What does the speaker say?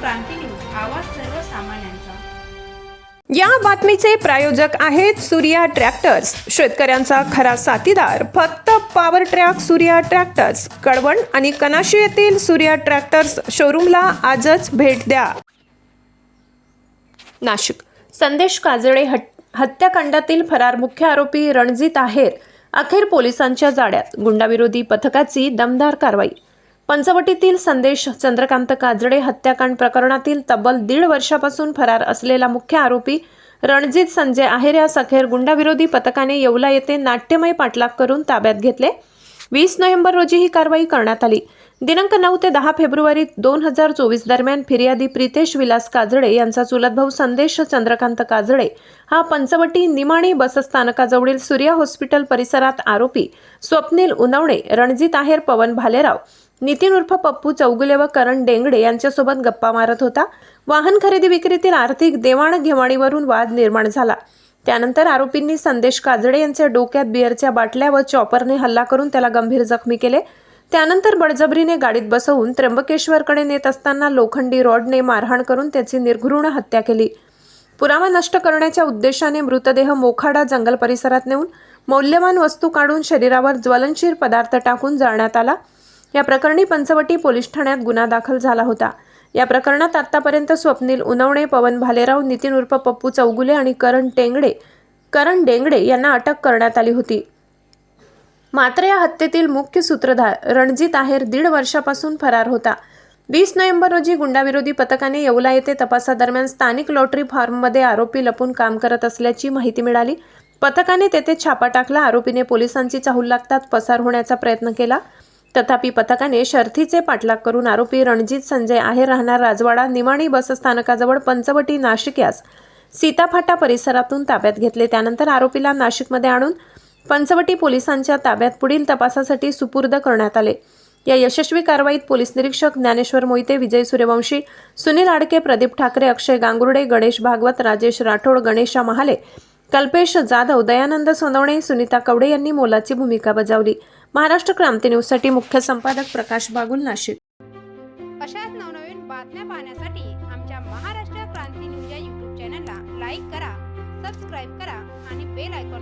क्रांती news आवाज सर्वसामान्यांचा या बातमीचे प्रायोजक आहेत सूर्या ट्रॅक्टर्स. शेतकऱ्यांचा खरा साथीदार. फक्त power track Surya tractors Kalwan आणि कनाशी येथील सूर्या ट्रॅक्टर्स शोरूमला आजच भेट द्या. नाशिक. संदेश काजळे हट हत्याकांडातील फरार मुख्य आरोपी रणजित आहेर. अखेर पोलिसांच्या जाड्यात गुंडाविरोधी पथकाची दमदार कारवाई. पंचवटीतील संदेश चंद्रकांत काजळे हत्याकांड प्रकरणातील तब्बल दीड वर्षापासून फरार असलेला मुख्य आरोपी रणजित संजय आहेर यास अखेर गुंडाविरोधी पथकाने येवला येथे नाट्यमय पाठलाग करून ताब्यात घेतले. वीस नोव्हेंबर रोजी ही कारवाई करण्यात आली. दिनांक नऊ ते दहा फेब्रुवारी दोन हजार चोवीस दरम्यान फिर्यादी प्रितेश विलास काजळे यांचा चुलत भाऊ संदेश चंद्रकांत काजळे हा पंचवटी निमाणी बसस्थानकाजवळील सूर्या हॉस्पिटल परिसरात आरोपी स्वप्नील उनवणे रणजित आहेर पवन भालेराव नितीन उर्फ पप्पू चौगुले व करण डेंगडे यांच्यासोबत गप्पा मारत होता. वाहन खरेदी विक्रीतील आर्थिक देवाणघेवाणीवरून वाद निर्माण झाला. त्यानंतर आरोपींनी संदेश काजडे यांच्या डोक्यात बिअरच्या बाटल्या व चॉपरने हल्ला करून त्याला गंभीर जखमी केले. त्यानंतर बळजबरीने गाडीत बसवून त्र्यंबकेश्वरकडे नेत असताना लोखंडी रॉडने मारहाण करून त्याची निर्घृण हत्या केली. पुरावा नष्ट करण्याच्या उद्देशाने मृतदेह मोखाडा जंगल परिसरात नेऊन मौल्यवान वस्तू काढून शरीरावर ज्वलनशील पदार्थ टाकून जाळण्यात आला. या प्रकरणी पंचवटी पोलीस ठाण्यात गुन्हा दाखल झाला होता. या प्रकरणात आतापर्यंत स्वप्नील उनवणे पवन भालेराव नितीन उर्फ पप्पू चौगुले आणि करण टेंगडे करण डेंगडे यांना अटक करण्यात आली होती. मात्र या हत्येतील मुख्य सूत्रधार रणजित आहेर दीड वर्षापासून फरार होता. वीस नोव्हेंबर रोजी गुंडाविरोधी पथकाने येवला येथे तपासादरम्यान स्थानिक लॉटरी फार्ममध्ये आरोपी लपून काम करत असल्याची माहिती मिळाली. पथकाने तेथे छापा टाकला आरोपीने पोलिसांची चाहूल लागतात पसार होण्याचा प्रयत्न केला. तथापि पथकाने शर्थीचे पाठलाग करून आरोपी रणजित संजय आहेर राहणार राजवाडा निमाणी बसस्थानकाजवळ पंचवटी नाशिक यास सीताफाटा परिसरातून ताब्यात घेतले. त्यानंतर आरोपीला नाशिकमध्ये आणून पंचवटी पोलिसांच्या ताब्यात पुढील तपासासाठी सुपूर्द करण्यात आले. या यशस्वी कारवाईत पोलीस निरीक्षक ज्ञानेश्वर मोहिते विजय सूर्यवंशी सुनील आडके प्रदीप ठाकरे अक्षय गांगुर्डे गणेश भागवत राजेश राठोड गणेशा महाले कल्पेश जाधव दयानंद सोनवणे सुनीता कवडे यांनी मोलाची भूमिका बजावली. महाराष्ट्र क्रांती न्यूजसाठी मुख्य संपादक प्रकाश बागुल नाशिक. अशाच नवनवीन बातम्या पाहण्यासाठी आमच्या महाराष्ट्र क्रांती न्यूज या यूट्यूब चॅनलला लाईक करा सबस्क्राईब करा आणि बेल आयकॉन